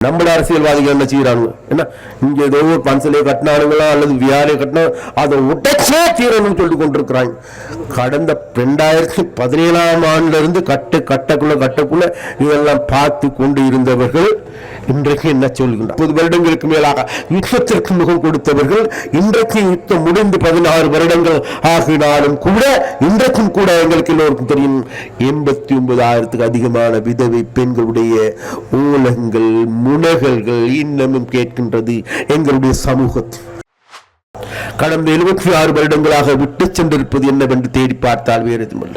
நம்மள அரசியல்வாதிகள் என்ன செய்யறாங்க என்ன? இங்க ஏதோ ஒரு பன்சிலையை கட்டினானுங்களா அல்லது வியாரை கட்டினா அதை உடைச்சே தீரணும்னு சொல்லி கொண்டிருக்கிறாங்க. கடந்த ரெண்டாயிரத்தி பதினேழாம் ஆண்டுல இருந்து கட்டு கட்டக்குள்ள கட்டக்குள்ள இதெல்லாம் பார்த்து கொண்டு இருந்தவர்கள் இன்றைக்கு என்ன சொல்கின்றார்? முப்பது வருடங்களுக்கு மேலாக யுத்தத்திற்கு முகம் கொடுத்தவர்கள் இன்றைக்கு யுத்தம் முடிந்து பதினாறு வருடங்கள் ஆகினாலும் கூட இன்றைக்கும் கூட எங்களுக்கு எல்லோருக்கும் தெரியும் எண்பத்தி ஒன்பதாயிரத்துக்கு அதிகமான விதவை பெண்களுடைய ஊலங்கள் முனகல்கள் இன்னமும் கேட்கின்றது எங்களுடைய சமூகத்தில். கடந்த எழுபத்தி ஆறு வருடங்களாக விட்டு சென்றிருப்பது என்னவென்று தேடி பார்த்தால் வேறு எதுவும்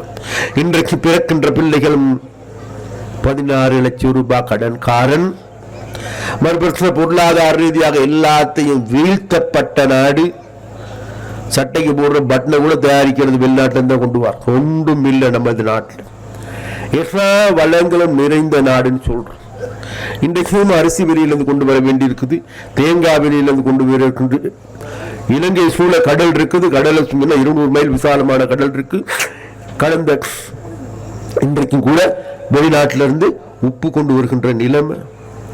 இன்றைக்கு பிறக்கின்ற பிள்ளைகளும் பதினாறு லட்சம் ரூபாய் கடன்காரன் மறுபுறத்தில் பொருளாதார ரீதியாக எல்லாத்தையும் வீழ்த்தப்பட்ட நாடு சட்டைக்கு போடுற பட்டனை கூட தயாரிக்கிறது வெளிநாட்டில் தான் கொண்டு வர ஒன்றும் இல்லை நமது நாட்டில். எல்லா வளங்களும் நிறைந்த நாடுன்னு சொல்றோம். இன்றைக்கும் அரிசி வெளியிலேருந்து கொண்டு வர வேண்டியிருக்குது தேங்காய் வெளியிலேருந்து கொண்டு வர இலங்கை சூழ கடல் இருக்குது கடலை சும்மா இருநூறு மைல் விசாலமான கடல் இருக்கு. கடந்த இன்றைக்கும் கூட வெளிநாட்டிலிருந்து உப்பு கொண்டு வருகின்ற நிலைமை.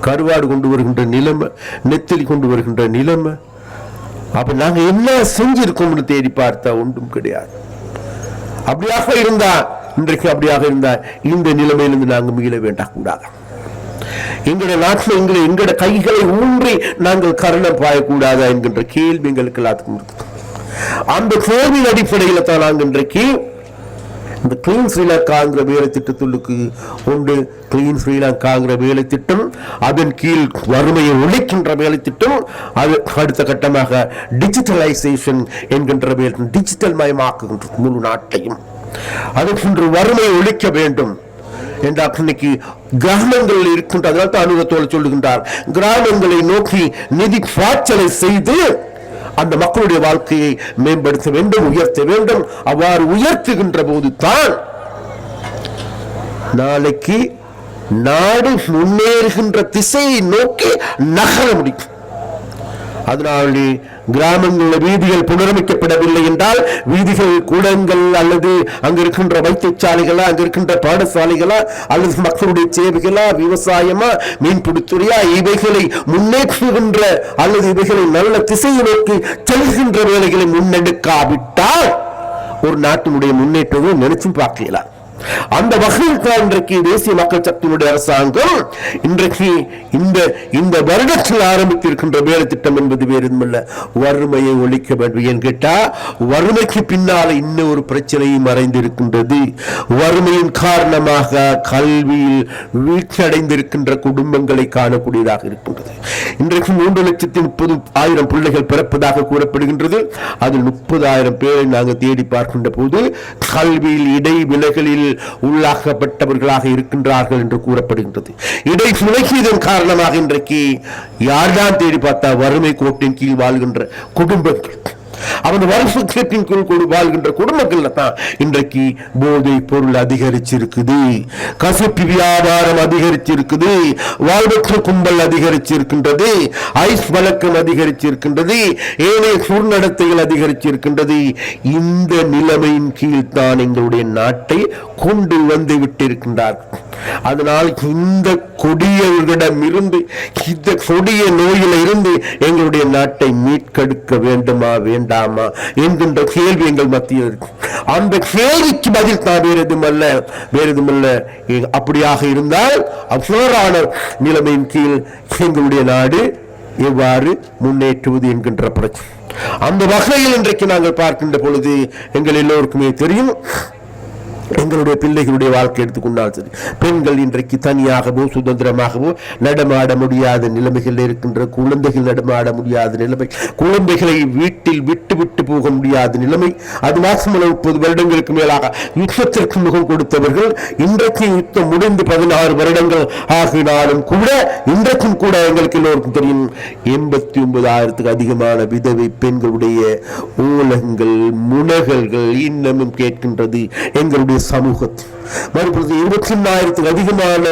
கருவாடு கொண்டு வருகின்ற நிலைமை நெத்திலி கொண்டு வருகின்ற நிலைமை. அப்ப நாங்க என்ன செஞ்சிருக்கோம்னு தேடி பார்த்தா ஒன்றும் கிடையாது. அப்படியாக இருந்தா இன்றைக்கு அப்படியாக இருந்தா இந்த நிலைமையிலிருந்து நாங்கள் மீள வேண்டாம் கூடாது எங்களுடைய நாட்டில் எங்களை எங்களுடைய கைகளை ஊன்றி நாங்கள் கருணை பாயக்கூடாதா என்கின்ற கேள்வி எங்களுக்கு எல்லாத்துக்கும் இருக்குது. அந்த கேள்வியின் அடிப்படையில் தான் நாங்கள் இன்றைக்கு இந்த கிளீன் ஸ்ரீலங்காங்கிற வேலை திட்டத்துக்கு உண்டு. கிளீன் ஸ்ரீலங்காங்கிற வேலை திட்டம் அதன் கீழ் வறுமையை ஒழிக்கின்ற வேலை திட்டம் அது அடுத்த கட்டமாக டிஜிட்டலைசேஷன் என்கின்ற வேலை டிஜிட்டல் மயமாக்குகின்ற முழு நாட்டையும். அதற்கு வறுமையை ஒழிக்க வேண்டும். என்றால் இன்னைக்கு கிராமங்களில் இருக்கின்ற அதனால் தான் அனுபவத்தோடு சொல்லுகின்றார் கிராமங்களை நோக்கி நிதி பாய்ச்சலை செய்து அந்த மக்களுடைய வாழ்க்கையை மேம்படுத்த வேண்டும் உயர்த்த வேண்டும். அவ்வாறு உயர்த்துகின்ற போது தான் நாளைக்கு நாடு முன்னேறுகின்ற திசையை நோக்கி நகர முடியும். அதனாலே கிராமங்களில் வீதிகள் புனரமைக்கப்படவில்லை என்றால் வீதிகள் கூடங்கள் அல்லது அங்கு இருக்கின்ற வைத்தியசாலைகளா அங்கு இருக்கின்ற பாடசாலைகளா அல்லது மக்களுடைய சேவைகளா விவசாயமா மீன்பிடித்துறையா இவைகளை முன்னேற்றுகின்ற அல்லது இவைகளை நல்ல திசையை நோக்கி செல்கின்ற வேலைகளை முன்னெடுக்காவிட்டால் ஒரு நாட்டினுடைய முன்னேற்றத்தை நினைச்சும் பார்க்கலாம் அந்த வகையில் தான் இன்றைக்கு தேசிய மக்கள் சக்தியினுடைய அரசாங்கம் இன்றைக்கு இந்த இந்த வருடத்தில் ஆரம்பித்திருக்கின்ற வேலை திட்டம் என்பது வேறு எதுவுமில்ல வறுமையை ஒழிக்க வேண்டும் ஏன் கேட்டா வறுமைக்கு பின்னால் இன்னும் ஒரு பிரச்சனையும் மறைந்திருக்கின்றது. வறுமையின் காரணமாக கல்வியில் வீழ்ச்சியடைந்திருக்கின்ற குடும்பங்களை காணக்கூடியதாக இருக்கின்றது. இன்றைக்கு மூன்று லட்சத்தி முப்பது ஆயிரம் பிள்ளைகள் பிறப்பதாக கூறப்படுகின்றது. அதில் முப்பதாயிரம் பேரை நாங்கள் தேடி பார்க்கின்ற போது கல்வியில் இடைவிலகலில் உள்ளாக்கப்பட்டவர்களாக இருக்கின்றார்கள் என்று கூறப்படுகின்றது. இடை விலகியதன் காரணமாக இன்றைக்கு யார்தான் தேடி பார்த்தா வறுமை கோட்டின் கீழ் வாழ்கின்ற குடும்பங்கள். அவன் வருஷத்தின் கீழ் கொடு வாழ்கின்ற குடும்பங்கள்ல தான் இன்றைக்கு போதை பொருள் அதிகரிச்சிருக்குது. கசப்பு வியாபாரம் அதிகரிச்சிருக்குது. வாழ்வற்ற கும்பல் அதிகரிச்சிருக்கின்றது. ஐஸ் வழக்கம் அதிகரிச்சிருக்கின்றது. ஏனைய சூழ்நடத்தைகள் அதிகரிச்சிருக்கின்றது. இந்த நிலைமையின் கீழ் தான் எங்களுடைய நாட்டை கொண்டு வந்து விட்டிருக்கின்றார்கள். அதனால் இந்த கொடியவர்களிடம் இருந்து இந்த கொடிய நோயில இருந்து எங்களுடைய நாட்டை மீட்கெடுக்க வேண்டுமா வேண்டாமா என்கின்ற கேள்வி எங்கள் மத்தியில் இருக்கு. அந்த கேள்விக்கு பதில் தான் வேறு எதுமல்ல வேறு எதுமல்ல அப்படியாக இருந்தால் அசோரான நிலைமையின் கீழ் எங்களுடைய நாடு எவ்வாறு முன்னேற்றுவது என்கின்ற பிரச்சனை. அந்த வகையில் இன்றைக்கு நாங்கள் பார்க்கின்ற பொழுது எங்கள் எல்லோருக்குமே தெரியும் எங்களுடைய பிள்ளைகளுடைய வாழ்க்கை எடுத்துக்கொண்டாலும் சரி பெண்கள் இன்றைக்கு தனியாகவோ சுதந்திரமாகவோ நடமாட முடியாத நிலைமைகள் இருக்கின்ற குழந்தைகள் நடமாட முடியாத நிலைமை குழந்தைகளை வீட்டில் விட்டு விட்டு போக முடியாத நிலைமை அது மாசமல்ல முப்பது வருடங்களுக்கு மேலாக யுத்தத்திற்கு முகம் கொடுத்தவர்கள் இன்றைக்கு யுத்தம் முடிந்து பதினாறு வருடங்கள் ஆகினாலும் கூட இன்றைக்கும் கூட எங்களுக்கு எல்லோருக்கும் தெரியும் எண்பத்தி ஒன்பதாயிரத்துக்கு அதிகமான விதவை பெண்களுடைய ஊலகங்கள் முனகல்கள் இன்னமும் கேட்கின்றது. எங்களுடைய சமூகத்தில். மறுபொழுது இருபத்தி அதிகமான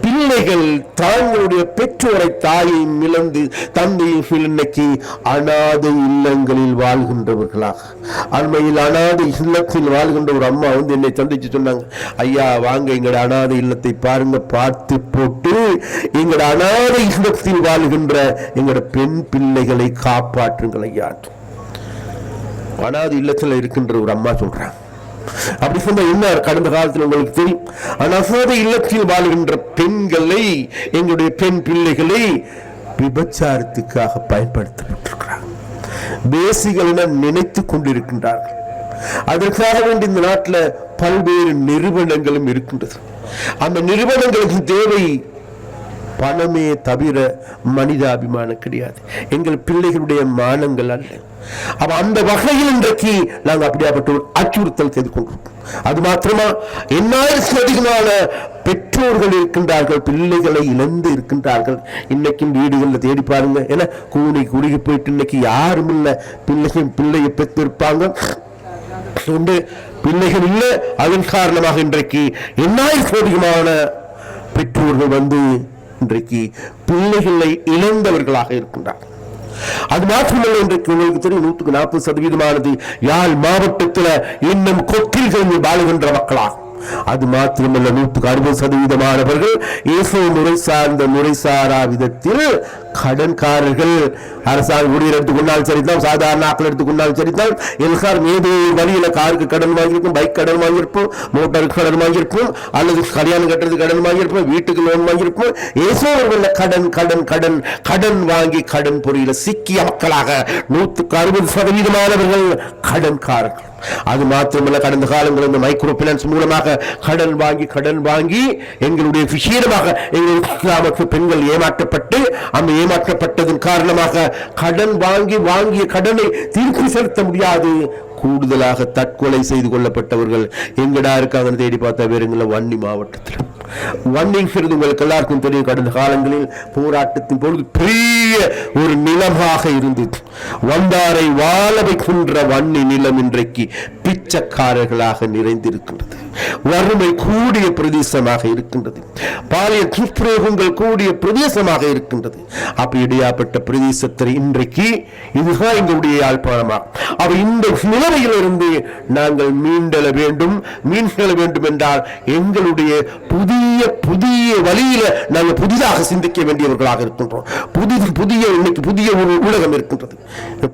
பிள்ளைகள் தாங்களுடைய பெற்றோரை தாயையும் இழந்து தந்தையும் இன்னைக்கு அனாதை இல்லங்களில் வாழ்கின்றவர்களாக. அண்மையில் அனாதை இல்லத்தில் வாழ்கின்ற ஒரு அம்மா வந்து என்னை சந்திச்சு சொன்னாங்க ஐயா வாங்க எங்களோட அனாதை இல்லத்தை பாருங்க பார்த்து போட்டு எங்களோட அனாதை இல்லத்தில் வாழ்கின்ற எங்களோட பெண் பிள்ளைகளை காப்பாற்றுங்கள் ஐயா. அனாதை இல்லத்தில் இருக்கின்ற ஒரு அம்மா சொல்றாங்க அப்படி சொன்ன என்ன கடந்த காலத்தில் உங்களுக்கு தெரியும்? அனாதை இல்லத்தில் வாழ்கின்ற பெண்களை எங்களுடைய பெண் பிள்ளைகளை விபச்சாரத்துக்காக பயன்படுத்தப்பட்டிருக்கிறார்கள். பேசிகள் என நினைத்து கொண்டிருக்கின்றார்கள். அதற்காக வேண்டி இந்த நாட்டில் பல்வேறு நிறுவனங்களும் இருக்கின்றது. அந்த நிறுவனங்களுக்கு தேவை பணமே தவிர மனிதாபிமானம் கிடையாது. எங்கள் பிள்ளைகளுடைய மானங்கள் அல்ல. அப்ப அந்த வகையில் இன்றைக்கு நாங்கள் அப்படியாப்பட்ட ஒரு அச்சுறுத்தல் செய்து கொண்டிருக்கோம். அது மாத்திரமா என்னாயிரத்துக்கு அதிகமான பெற்றோர்கள் இருக்கின்றார்கள் பிள்ளைகளை இழந்து இருக்கின்றார்கள். இன்னைக்கும் வீடுகளில் தேடி பாருங்க. ஏன்னா கூனை குறுகி போயிட்டு இன்னைக்கு யாரும் இல்லை. பிள்ளைகள் பிள்ளையை பெற்றிருப்பாங்க. உண்டு பிள்ளைகள் இல்லை. அதன் காரணமாக இன்றைக்கு எண்ணாயிரத்து அதிகமான பெற்றோர்கள் வந்து இன்றைக்கு பிள்ளைகளை இழந்தவர்களாக இருக்கின்றார்கள் அது மாத்திரமல்ல இன்றைக்கு உங்களுக்கு தெரியும் நூற்றுக்கு நாற்பது சதவீதமானது யாழ் மாவட்டத்தில் இன்னும் கொத்தில்கள் வாழுகின்ற மக்களாகும். அது மாத்திரமல்ல நூற்றுக்கு அறுபது சதவீதமானவர்கள் இயேசு முறை சார்ந்த முறை சாரா விதத்தில் கடன்காரர்கள். அரசாங்க ஊழியர் எடுத்துக்கொண்டாலும் சரிதான் சாதாரண ஆக்கள் எடுத்துக்கொண்டாலும் சரிதான். எல்லாரும் ஏதோ ஒரு வழியில காருக்கு கடன் வாங்கியிருப்போம் பைக் கடன் வாங்கியிருப்போம் மோட்டருக்கு கடன் வாங்கியிருப்போம் அல்லது கல்யாணம் கட்டுறதுக்கு கடன் வாங்கியிருப்போம் வீட்டுக்கு லோன் வாங்கியிருப்போம் ஏசோ ஒரு கடன் கடன் கடன் கடன் வாங்கி கடன் பொறியில சிக்கிய மக்களாக நூற்றுக்கு அறுபது சதவீதமானவர்கள் கடன்காரர்கள். அது மாத்திரமல்ல கடந்த காலங்களில் இந்த மைக்ரோ பினான்ஸ் மூலமாக கடன் வாங்கி கடன் வாங்கி எங்களுடைய விஷயமாக எங்களுடைய கிராமத்து பெண்கள் ஏமாற்றப்பட்டு அந்த ஏமாற்றப்பட்டதன் காரணமாக கடன் வாங்கி வாங்கிய கடனை திருப்பி செலுத்த முடியாது. கூடுதலாக தற்கொலை செய்து கொள்ளப்பட்டவர்கள் எங்கடா இருக்காங்கன்னு தேடி பார்த்தா வேறுங்கள வன்னி மாவட்டத்தில் வன்னிங்கிறது உங்களுக்கு எல்லாருக்கும் தெரியும். கடந்த காலங்களில் போராட்டத்தின் பொழுது பெரிய ஒரு நிலமாக இருந்தது. வந்தாரை வாழ வைக்கின்ற வன்னி நிலம் இன்றைக்கு பிச்சைக்காரர்களாக நிறைந்திருக்கின்றது. வறுமை கூடிய பிரதேசமாக இருக்கின்றது. பாலிய துஷ்பிரயோகங்கள் கூடிய பிரதேசமாக இருக்கின்றது. அப்படி இடையாப்பட்ட பிரதேசத்தில் இன்றைக்கு இதுதான் எங்களுடைய யாழ்ப்பாணமாக அப்ப இந்த நிலைமையிலிருந்து நாங்கள் மீண்டெழ வேண்டும். மீண்டெழ வேண்டும் என்றால் எங்களுடைய புதிய புதிய வழியில நாங்கள் புதிதாக சிந்திக்க வேண்டியவர்களாக இருக்கின்றோம். புதிது புதிய இன்னைக்கு புதிய ஒரு உலகம் இருக்கின்றது.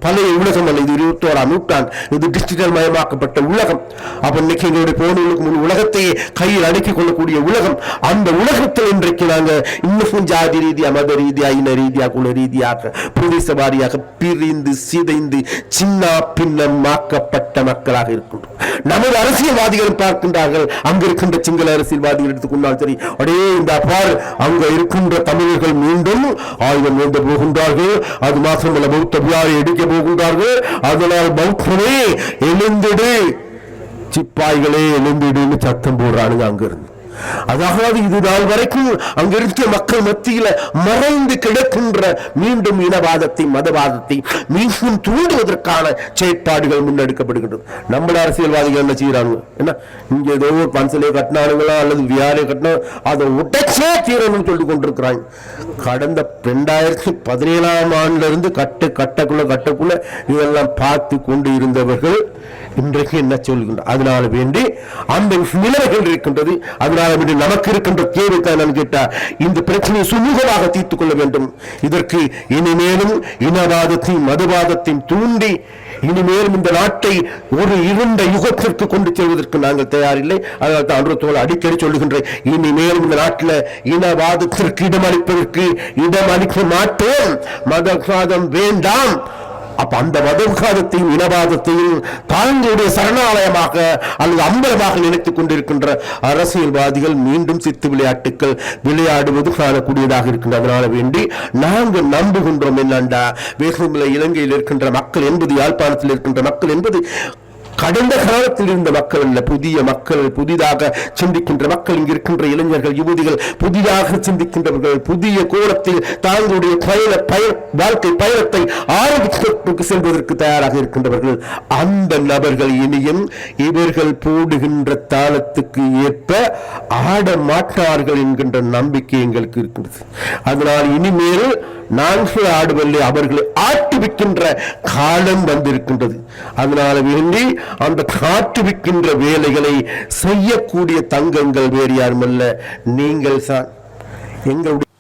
பழைய உலகம் அல்ல இது இருபத்தோராம் நூற்றாண்டு. இது டிஜிட்டல் மயமாக்கப்பட்ட உலகம். அப்ப இன்னைக்கு எங்களுடைய போனவர்களுக்கு முன் உலகத்தையே கையில் அடக்கிக் கொள்ளக்கூடிய உலகம். அந்த உலகத்தில் இன்றைக்கு நாங்க இன்னும் ஜாதி ரீதியா மத ரீதியா இன ரீதியா குல ரீதியாக பிரதேச வாரியாக பிரிந்து சிதைந்து சின்ன பின்னமாக்கப்பட்ட மக்களாக இருக்கின்றோம். நமது அரசியல்வாதிகள் பார்க்கின்றார்கள் அங்க இருக்கின்ற சிங்கள அரசியல்வாதிகள் எடுத்துக்கொண்டால் சரி அடே இந்த பார் அங்க இருக்கின்ற தமிழர்கள் மீண்டும் ஆயுதம் ஏந்த போகின்றார்கள் அது மாத்திரமல்ல பௌத்த வியாரை எடுக்க போகின்றார்கள் அதனால் பௌத்தமே எழுந்திடு. சிப்பாய்களே எழும்பிடுன்னு சத்தம் போடுறானுங்க அங்க இருந்து அதாவது இது நாள் வரைக்கும் அங்க இருக்க மக்கள் மத்தியில மறைந்து கிடக்கின்ற மீண்டும் இனவாதத்தை மதவாதத்தை மீண்டும் தூண்டுவதற்கான செயற்பாடுகள் முன்னெடுக்கப்படுகின்றது. நம்ம அரசியல்வாதிகள் என்ன செய்யறாங்க என்ன? இங்க ஏதோ ஒரு பன்சலே கட்டினானுங்களா அல்லது வியாரை கட்டினா அதை உடைச்சே தீரணும் சொல்லி கொண்டிருக்கிறாங்க. கடந்த ரெண்டாயிரத்தி பதினேழாம் ஆண்டுல இருந்து கட்டு கட்டக்குள்ள கட்டக்குள்ள இதெல்லாம் பார்த்து கொண்டு இருந்தவர்கள் இன்றைக்கு என்ன சொல்கின்ற அதனால வேண்டி அந்த நிலைமைகள் இருக்கின்றது. அதனால வேண்டி நமக்கு இருக்கின்ற தேவை தான் கேட்டா இந்த பிரச்சனையை சுமூகமாக தீர்த்துக் கொள்ள வேண்டும். இதற்கு இனிமேலும் இனவாதத்தையும் மதுவாதத்தையும் தூண்டி இனிமேலும் இந்த நாட்டை ஒரு இருண்ட யுகத்திற்கு கொண்டு செல்வதற்கு நாங்கள் தயாரில்லை. அதனால் தான் அன்றுத்தோடு அடிக்கடி சொல்லுகின்றேன் இனிமேலும் இந்த நாட்டில் இனவாதத்திற்கு இடமளிப்பதற்கு இடமளிக்க மாட்டோம். மதவாதம் வேண்டாம். அப்ப அந்த மதவாதத்தையும் இனவாதத்தையும் தாங்களுடைய சரணாலயமாக அல்லது அம்பலமாக நினைத்துக் கொண்டிருக்கின்ற அரசியல்வாதிகள் மீண்டும் சித்து விளையாட்டுகள் விளையாடுவது காணக்கூடியதாக இருக்கின்ற. அதனால வேண்டி நாங்கள் நம்புகின்றோம் என்னண்டா? வேகமில்லை இலங்கையில் இருக்கின்ற மக்கள் என்பது யாழ்ப்பாணத்தில் இருக்கின்ற மக்கள் என்பது கடந்த காலத்தில் இருந்த மக்கள் அல்ல புதிய மக்கள் புதிதாக சிந்திக்கின்ற மக்கள் இங்கு இருக்கின்ற இளைஞர்கள் யுவதிகள் புதிதாக சிந்திக்கின்றவர்கள் புதிய கோலத்தில் தாங்களுடைய பயண பய வாழ்க்கை பயணத்தை ஆரம்பித்து செல்வதற்கு தயாராக இருக்கின்றவர்கள். அந்த நபர்கள் இனியும் இவர்கள் போடுகின்ற தாளத்துக்கு ஏற்ப ஆட மாட்டார்கள் என்கின்ற நம்பிக்கை எங்களுக்கு இருக்கிறது. அதனால் இனிமேல் நாங்கள் ஆடுவதில்லை அவர்களை ஆட்டுவிக்கின்ற காலம் வந்திருக்கின்றது. அதனால வேண்டி அந்த காட்டுவிக்கின்ற வேலைகளை செய்யக்கூடிய தங்கங்கள் வேறு யாருமல்ல. நீங்கள் தான். எங்களுடைய